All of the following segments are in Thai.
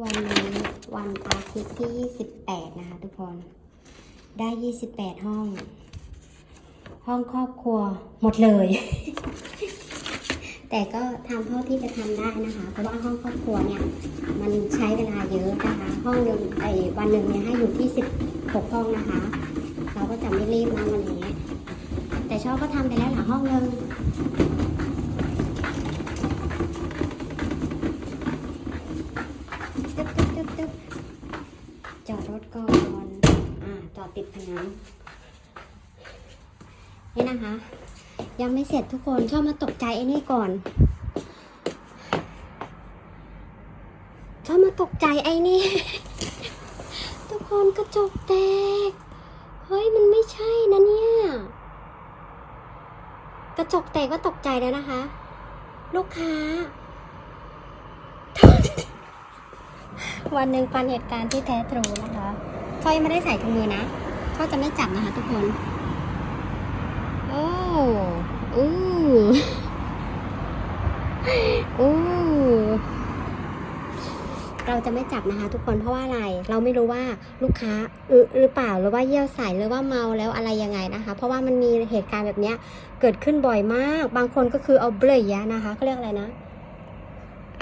วันนี้วันอาทิตย์ที่ 28 นะคะทุกคน ได้ 28 ห้อง ห้องครอบครัวหมดเลย แต่ก็ทำเท่าที่จะทำได้นะคะ เพราะว่าห้องครอบครัวเนี่ย มันใช้เวลาเยอะนะคะ ห้องหนึ่งไอ้วันหนึ่งเนี่ยให้อยู่ที่ 16 ห้องนะคะ เราก็จะไม่รีบนะวันนี้ แต่ชอบก็ทำไปแล้วหลังห้องหนึง ตึ๊บตึ๊บตึ๊บตึ๊บจอด รถก่อนอ่าจอดติดผนังนี่นะคะ ยังไม่เสร็จทุกคนชอบมาตกใจไอ้นี่ก่อนชอบมาตกใจไอ้นี่ ทุกคนกระจกแตก เฮ้ยมันไม่ใช่นะเนี่ย กระจกแตกก็ตกใจแล้วนะคะ ลูกค้า วันหนึ่งปันเหตุการณ์ที่แท้ทรูนะคะเขายังไม่ได้ใส่ถุงมือนะเขาจะไม่จับนะคะทุกคน โอ้อู้อู้เราจะไม่จับนะคะ ทุกคนเพราะว่าอะไร เราไม่รู้ว่าลูกค้าอึหรือเปล่าหรือว่าเยี่ยวใส่หรือว่าเมาแล้วอะไรยังไงนะคะ เพราะว่ามันมีเหตุการณ์แบบเนี้ยเกิดขึ้นบ่อยมาก บางคนก็คือเอาเบลยะนะคะเขาเรียกอะไรนะ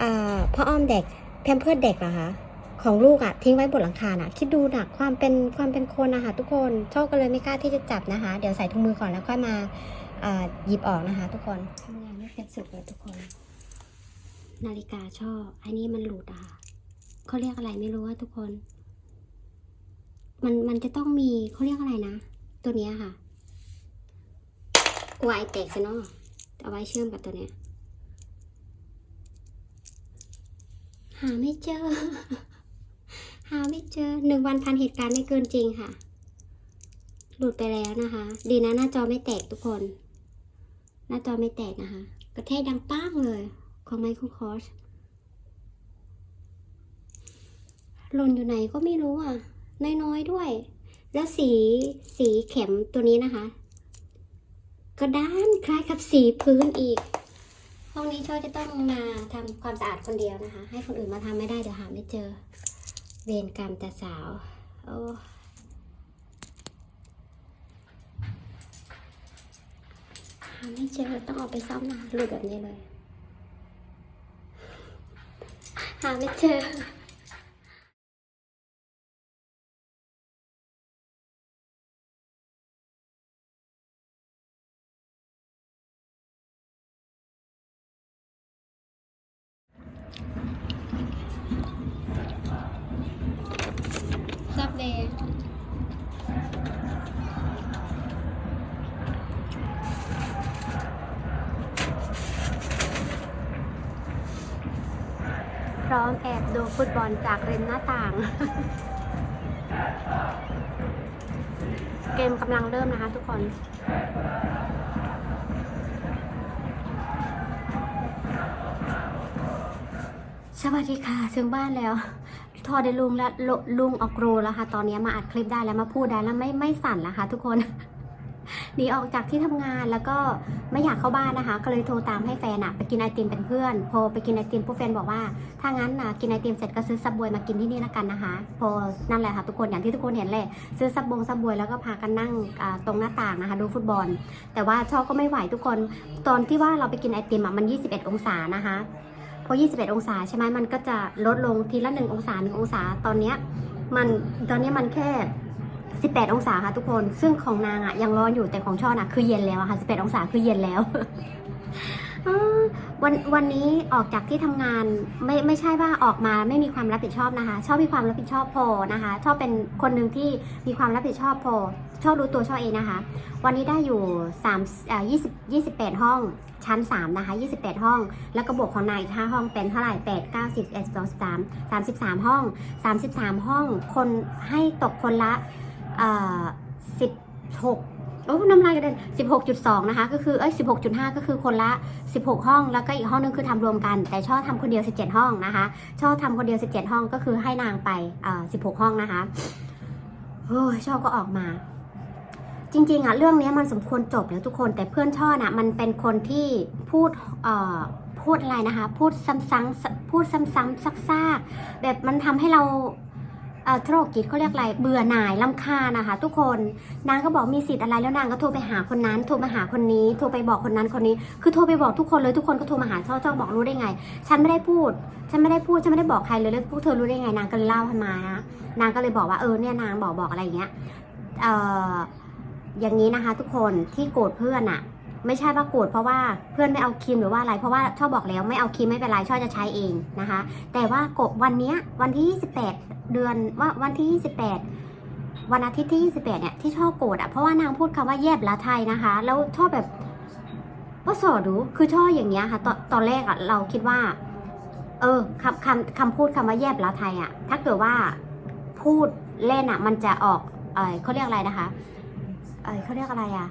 อ่าพ่ออ้อมเด็กแพมเพิร์ดเด็กเหรอคะ ของลูกอะทิ้งไว้บนหลังคาน่ะ คิดดูหนักความเป็นความเป็นคนนะคะทุกคนโชคก็เลยไม่กล้าที่จะจับนะคะ เดี๋ยวใส่ถุงมือก่อนแล้วค่อยมาหยิบออกนะคะ ทุกคนทำงานไม่เป็นสุขเลยทุกคน นาฬิกาชอบอันนี้มันหลุดอะค่ะเขาเรียกอะไรไม่รู้ว่าทุกคน มันมันจะต้องมีเขาเรียกอะไรนะ ตัวนี้ค่ะกวไอแตกซะเนาะเอาไว้เชื่อมกับตัวเนี้ยหาไม่เจอ หาไม่เจอหนึ่งวันพันเหตุการณ์ไม่เกินจริงค่ะ หลุดไปแล้วนะคะ ดีนะหน้าจอไม่แตกทุกคน หน้าจอไม่แตกนะคะ กระแทกดังป้างเลย ของไมโครคอสหล่นอยู่ไหนก็ไม่รู้อะ น้อยๆด้วย แล้วสีสีเข็มตัวนี้นะคะก็ด้านคล้ายกับสีพื้นอีก ห้องนี้ช่อยจะต้องมาทำความสะอาดคนเดียวนะคะ ให้คนอื่นมาทำไม่ได้เดี๋ยวหาไม่เจอ เวรกรรมตาสาว โอ้หาไม่เจอต้องออกไปซ่อมนะหลุดแบบนี้เลย หาไม่เจอ เดย์พร้อมแอบดูฟุตบอลจากริมหน้าต่าง เกมกำลังเริ่มนะคะทุกคนสวัสดีค่ะ ถึงบ้านแล้ว ทอได้ลุงแล้วลุงออกโรแล้วค่ะ ตอนนี้มาอัดคลิปได้แล้วมาพูดได้แล้วไม่ไม่สั่นแล้วค่ะทุกคนหนีออกจากที่ทำงานแล้วก็ไม่อยากเข้าบ้านนะคะ ก็เลยโทรตามให้แฟนอะไปกินไอติมเป็นเพื่อน พอไปกินไอติมผู้แฟนบอกว่า ถ้างั้นนะกินไอติมเสร็จก็ซื้อซับบวยมากินที่นี่แล้วกันนะคะ พอนั่นแหละค่ะทุกคนอย่างที่ทุกคนเห็นเลยซื้อซับบงซับบวยแล้วก็พากันนั่งตรงหน้าต่างนะคะ ดูฟุตบอล แต่ว่าชอบก็ไม่ไหวทุกคน ตอนที่ว่าเราไปกินไอติมอะมัน 21 องศานะคะ พอ21 องศาใช่ไหมมันก็จะลดลงทีละ 1 องศา 1 องศา ตอนเนี้ยมันตอนนี้มันแค่ 18 องศาค่ะทุกคน ซึ่งของนางอะยังร้อนอยู่แต่ของช่อน่ะคือเย็นแล้วอะค่ะ 18 องศาคือเย็นแล้ววันวันนี้ออกจากที่ทำงานไม่ไม่ใช่ว่าออกมาไม่มีความรับผิดชอบนะคะ ชอบมีความรับผิดชอบพอนะคะ ชอบเป็นคนหนึ่งที่มีความรับผิดชอบพอ ชอบรู้ตัวชอบเองนะคะ วันนี้ได้อยู่3อ่า20 28 ห้องชั้น 3 นะคะ 28 ห้อง แล้วก็บวกของนายอีก5ห้องเป็นเท่าไหร่ 8 9 10 11 12 13 33 ห้อง 33 ห้อง คนให้ตกคนละเอ่อ16โอ้น้ำลายกระเด็น16.2 นะคะ ก็คือ เอ้ย 16.5 ก็คือคนละ 16 ห้อง แล้วก็อีกห้องนึงคือทำรวมกัน แต่ช่อทำคนเดียว 17 ห้องนะคะช่อทำคนเดียว 17 ห้อง ก็คือให้นางไปเอ่อ16 ห้องนะคะ โอ้ยช่อก็ออกมา จริงๆอะเรื่องนี้มันสมควรจบแล้วทุกคน แต่เพื่อนช่อนะมันเป็นคนที่พูดเอ่อพูดอะไรนะคะ พูดซ้ำๆพูดซ้ำๆซักๆแบบมันทำให้เราเอ่อธุรกิจเขาเรียกอะไรเบื่อหน่ายลำคานะคะ ทุกคนนางก็บอกมีสิทธิ์อะไรแล้วนางก็โทรไปหาคนนั้นโทรมาหาคนนี้โทรไปบอกคนนั้นคนนี้ คือโทรไปบอกทุกคนเลยทุกคนก็โทรมาหาช่อช่อบอกรู้ได้ไง ฉันไม่ได้พูด ฉันไม่ได้พูดฉันไม่ได้บอกใครเลยแล้วพวกเธอรู้ได้ไงนางก็เลยเล่าให้มานะนางก็เลยบอกว่าเออเนี่ยนางบอกบอกอะไรอย่างเงี้ยเอ่อ อย่างนี้นะคะ ทุกคนที่โกรธเพื่อนอะไม่ใช่ว่าโกรธเพราะว่าเพื่อนไม่เอาครีมหรือว่าอะไร เพราะว่าชอบบอกแล้วไม่เอาครีมไม่เป็นไรชอบจะใช้เองนะคะ แต่ว่าโกรธวันนี้วันที่ 28 เดือนว่าวันที่ 28 วันอาทิตย์ที่ 28 เนี่ยที่ชอบโกรธอะเพราะว่านางพูดคำว่าแยบละไทยนะคะ แล้วชอบแบบว่าสอดูคือชอบอย่างเงี้ยค่ะ ตอนตอนแรกอะเราคิดว่า เออคำคำคำพูดคำว่าแยบละไทยอะถ้าเกิดว่าพูดเล่นอะมันจะออกเออเขาเรียกอะไรนะคะ เออเขาเรียกอะไรอะ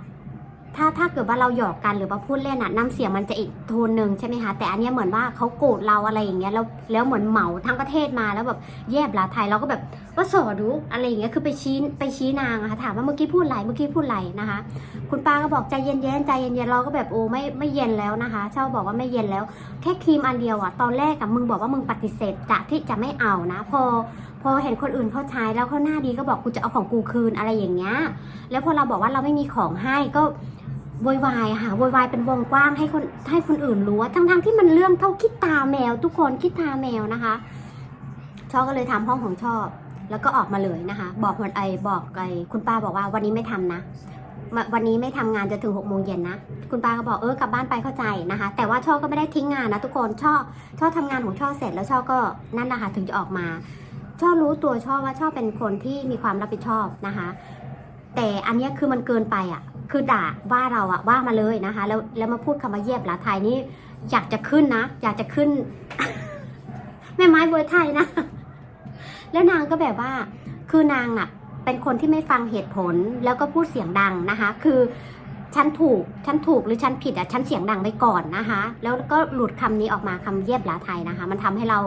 ถ้าถ้าเกิดว่าเราหยอกกันหรือว่าพูดเล่นอะน้ำเสียงมันจะอีกโทนหนึ่งใช่ไหมคะแต่อันนี้เหมือนว่าเขาโกรธเราอะไรอย่างเงี้ยแล้วแล้วเหมือนเหมาทั้งประเทศมาแล้วแบบแยบลาไทยเราก็แบบว่าสอดูอะไรอย่างเงี้ยคือไปชี้ไปชี้นางอะค่ะถามว่าเมื่อกี้พูดอะไรเมื่อกี้พูดอะไรนะคะ คุณป้าก็บอกใจเย็นๆใจเย็นๆเราก็แบบโอ้ไม่ไม่เย็นแล้วนะคะเช่าบอกว่าไม่เย็นแล้ว แค่ครีมอันเดียวอะตอนแรกอะมึงบอกว่ามึงปฏิเสธจะที่จะไม่เอานะ พอพอเห็นคนอื่นเขาใช้แล้วเขาหน้าดีก็บอกกูจะเอาของกูคืนอะไรอย่างเงี้ย แล้วพอเราบอกว่าเราไม่มีของให้ก็โวยวายค่ะโวยวายเป็นวงกว้างให้คนให้คนอื่นรู้ว่าทั้งๆที่มันเรื่องเท่าคิดตาแมว ทุกคนคิดตาแมวนะคะชอบก็เลยทำห้องของชอบ แล้วก็ออกมาเลยนะคะ บอกคนไอบอกไอคุณป้าบอกว่าวันนี้ไม่ทำนะวันนี้ไม่ทำงานจะถึงหกโมงเย็นนะ คุณป้าก็บอกเออกลับบ้านไปเข้าใจนะคะ แต่ว่าช่อก็ไม่ได้ทิ้งงานนะทุกคนช่อช่อทำงานของช่อเสร็จแล้วช่อก็นั่นนะคะถึงจะออกมา ช่อรู้ตัวช่อว่าช่อเป็นคนที่มีความรับผิดชอบนะคะ แต่อันนี้คือมันเกินไปอะ คือด่าว่าเราอะว่ามาเลยนะคะ แล้วแล้วมาพูดคำว่าเยียบลาไทยนี่อยากจะขึ้นนะ อยากจะขึ้น แม่ไม้เบอร์ไทยนะ แล้วนางก็แบบว่า คือนางอะเป็นคนที่ไม่ฟังเหตุผลแล้วก็พูดเสียงดังนะคะ คือฉันถูก ฉันถูกหรือฉันผิดอะ ฉันเสียงดังไปก่อนนะคะ แล้วก็หลุดคำนี้ออกมาคำเยียบลาไทยนะคะ มันทำให้เรา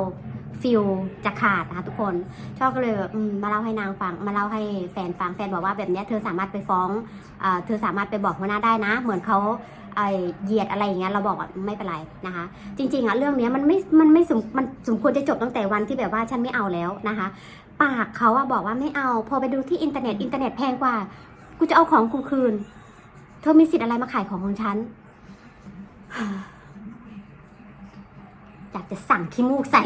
ฟิลจะขาดนะคะทุกคน ชอบก็เลยแบบมมาเล่าให้นางฟัง มาเล่าให้แฟนฟัง แฟนบอกว่าแบบนี้เธอสามารถไปฟ้องเอ่อเธอสามารถไปบอกหัวหน้าได้นะ เหมือนเขาเหยียดอะไรอย่างเงี้ยเราบอกว่าไม่เป็นไรนะคะ จริงๆอะเรื่องเนี้ยมันไม่ มันไม่สมมันสมควรจะจบตั้งแต่วันที่แบบว่าฉันไม่เอาแล้วนะคะ ปากเขาอะบอกว่าไม่เอา พอไปดูที่อินเทอร์เน็ตอินเทอร์เน็ตแพงกว่า กูจะเอาของกูคืน เธอมีสิทธิ์อะไรมาขายของของฉัน อยากจะสั่งขี้มูกใส่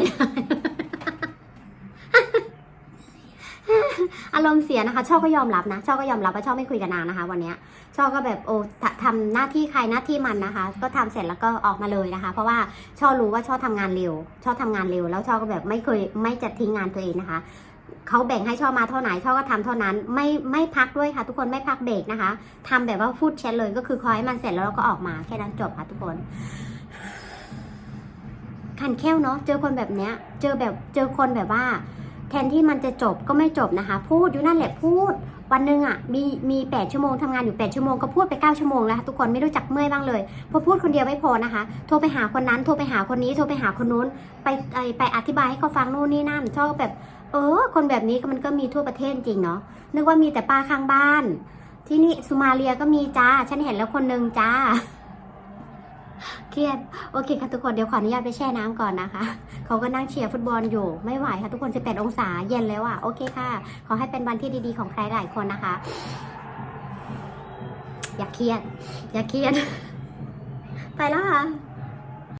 อารมณ์เสียนะคะช่อก็ยอมรับนะช่อก็ยอมรับว่าช่อไม่คุยกับนางนะคะ วันนี้ช่อก็แบบโอ้ทำหน้าที่ใครหน้าที่มันนะคะ ก็ทำเสร็จแล้วก็ออกมาเลยนะคะ เพราะว่าช่อรู้ว่าช่อทำงานเร็วช่อทำงานเร็ว แล้วช่อก็แบบไม่เคยไม่จะทิ้งงานตัวเองนะคะเขาแบ่งให้ช่อมาเท่าไหนช่อก็ทำเท่านั้น ไม่ไม่พักด้วยค่ะ ทุกคนไม่พักเบรกนะคะทำแบบว่าฟูดเช็ดเลยก็คือคอยให้มันเสร็จแล้วเราก็ออกมาแค่นั้นจบค่ะทุกคน ขันแค้วเนาะเจอคนแบบเนี้ยเจอแบบเจอคนแบบว่า แทนที่มันจะจบก็ไม่จบนะคะ พูดอยู่นั่นแหละพูด วันหนึ่งอะมีมีแปดชั่วโมงทำงานอยู่แปดชั่วโมงก็พูดไปเก้าชั่วโมงแล้วค่ะทุกคนไม่รู้จักเมื่อยบ้างเลยพอพูดคนเดียวไม่พอนะคะโทรไปหาคนนั้นโทรไปหาคนนี้โทรไปหาคนนู้นไปไปไปอธิบายให้เขาฟังนู่นนี่นั่นชอบแบบเออ คนแบบนี้มันก็มีทั่วประเทศจริงเนาะนึกว่ามีแต่ป้าข้างบ้าน ที่นี่สุมาเลียก็มีจ้า ฉันเห็นแล้วคนหนึ่งจ้า เครียดโอเคค่ะทุกคนเดี๋ยวขออนุญาตไปแช่น้ำก่อนนะคะเขาก็นั่งเชียร์ฟุตบอลอยู่ไม่ไหวค่ะทุกคน 18 องศาเย็นแล้วอะ่ะโอเคค่ะ ขอให้เป็นวันที่ดีๆของใครหลายคนนะคะ อย่าเครียด อย่าเครียด ไปแล้วค่ะ